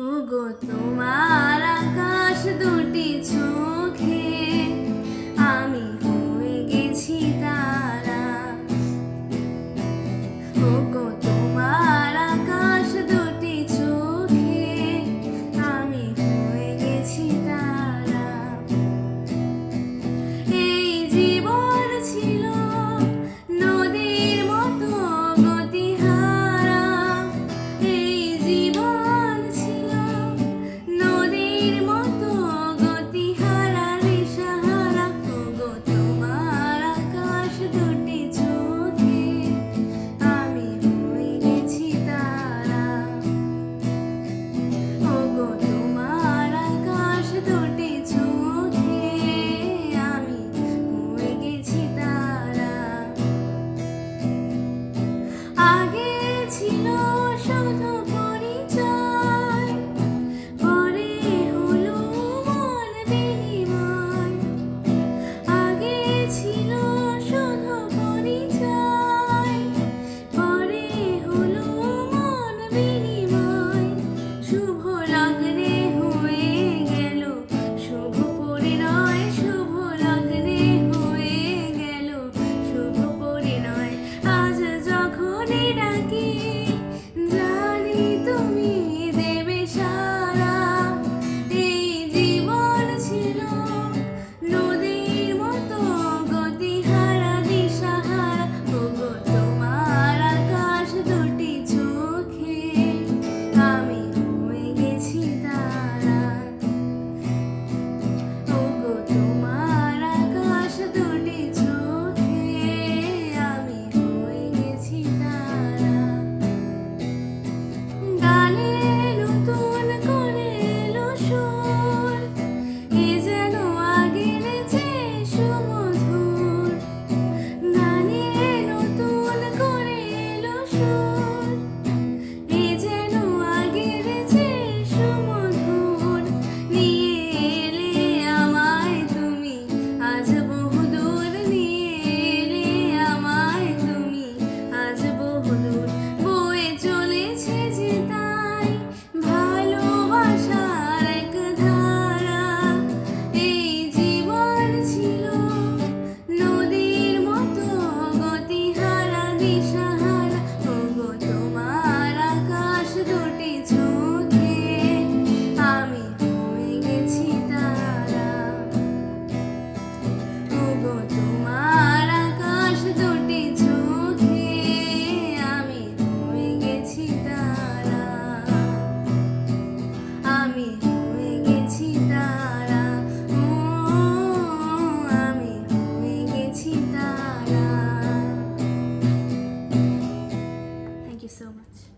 ওগো তোমার আকাশ দুটি চোখে Krishna. you so much.